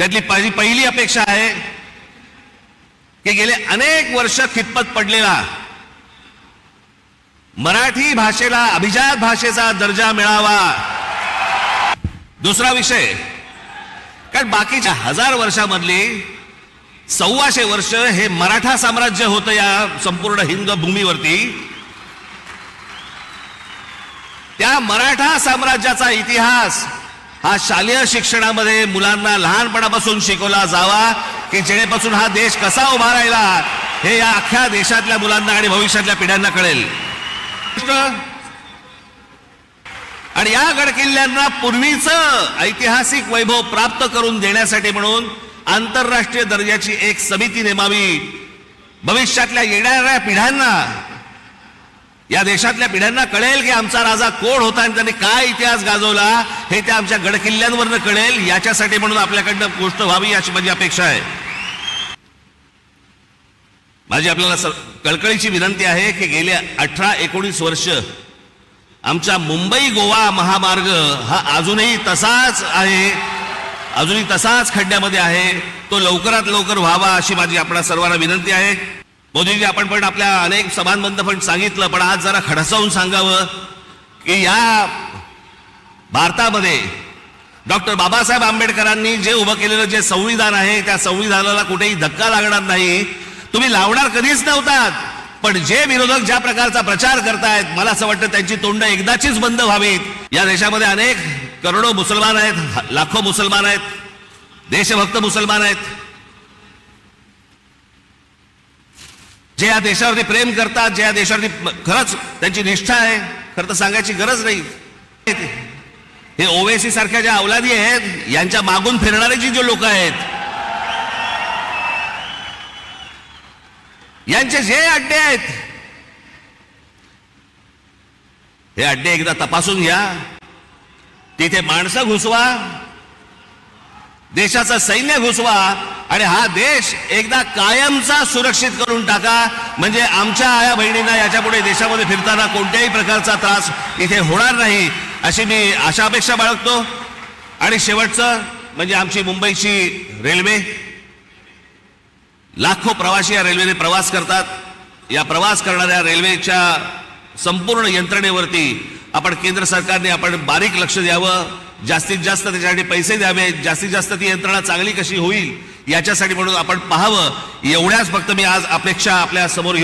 त्यातली पहिली पहिली अपेक्षा आहे की गेले अनेक वर्ष खितपत पडलेला मराठी भाषेला अभिजात भाषेचा दर्जा मिळावा. दुसरा विषय कारण बाकीच्या हजार वर्षामधली सव्वाशे वर्ष हे मराठा साम्राज्य होतं या संपूर्ण हिंद भूमीवरती. त्या मराठा साम्राज्याचा इतिहास हा शालेय शिक्षणामध्ये मुलांना लहानपणापासून शिकवला जावा की जेणेपासून हा देश कसा उभा राहिला हे या अख्ख्या देशातल्या मुलांना आणि भविष्यातल्या पिढ्यांना कळेल. आणि या गडकिल्ल्यांना पूर्वीचं ऐतिहासिक वैभव प्राप्त करून देण्यासाठी म्हणून आंतरराष्ट्रीय दर्जाची एक समिती नेमावी. भविष्यातल्या येणाऱ्या पिढ्यांना या देशातल्या पिढ्यांना कळेल की आमचा राजा कोण होता आणि त्यांनी काय इतिहास गाजवला हे त्या आमच्या गडकिल्ल्यांवरनं कळेल. याच्यासाठी म्हणून आपल्याकडनं गोष्ट व्हावी अशी माझी अपेक्षा आहे. माझी आपल्याला कळकळीची विनंती आहे की गेले अठरा एकोणीस वर्ष आमचा मुंबई गोवा महामार्ग हा अजूनही तसाच आहे अजूनही तसाच खड्ड्यामध्ये आहे. तो लवकरात लवकर व्हावा अशी माझी आपणा सर्वांना विनंती आहे. मोदीजी आपण पण आपल्या अनेक सभांबद्ध पण सांगितलं पण आज जरा खडसावून सांगावं की या भारतामध्ये डॉक्टर बाबासाहेब आंबेडकरांनी जे उभं केलेलं जे संविधान आहे त्या संविधानाला कुठेही धक्का लागणार नाही. तुम्ही लावणार कधीच नव्हतात पण जे विरोधक ज्या प्रकारचा प्रचार करतायत मला असं वाटतं त्यांची तोंड एकदाचीच बंद व्हावीत. या देशामध्ये अनेक करोडो मुसलमान आहेत लाखो मुसलमान आहेत देशभक्त मुसलमान आहेत. जे या देशावरती प्रेम करतात जे या देशावरती खरंच त्यांची निष्ठा आहे खरं तर सांगायची गरज नाही. हे ओवेसी सारख्या ज्या अवलादी आहेत यांच्या मागून फिरणारे जी जे लोक आहेत यांचे जे अड्डे आहेत हे अड्डे एकदा तपासून घ्या. तिथे माणसं घुसवा देशाचं सैन्य घुसवा आणि हा देश एकदा कायमचा सुरक्षित करून टाका. म्हणजे आमच्या आया बहिणींना याच्यापुढे देशामध्ये फिरताना कोणत्याही प्रकारचा त्रास इथे होणार नाही अशी मी आशा अपेक्षा बाळगतो. आणि शेवटचं म्हणजे आमची मुंबईची रेल्वे. लाखो प्रवासी या रेल्वेने प्रवास करतात. या प्रवास करणाऱ्या रेल्वेच्या संपूर्ण यंत्रणेवरती आपण केंद्र सरकारने आपण बारीक लक्ष द्यावं. जास्तीत जास्त त्याच्यासाठी पैसे द्यावे जास्तीत जास्त ती यंत्रणा चांगली कशी होईल याच्यासाठी म्हणून आपण पाहावं. एवढ्याच फक्त मी आज अपेक्षा आपल्यासमोर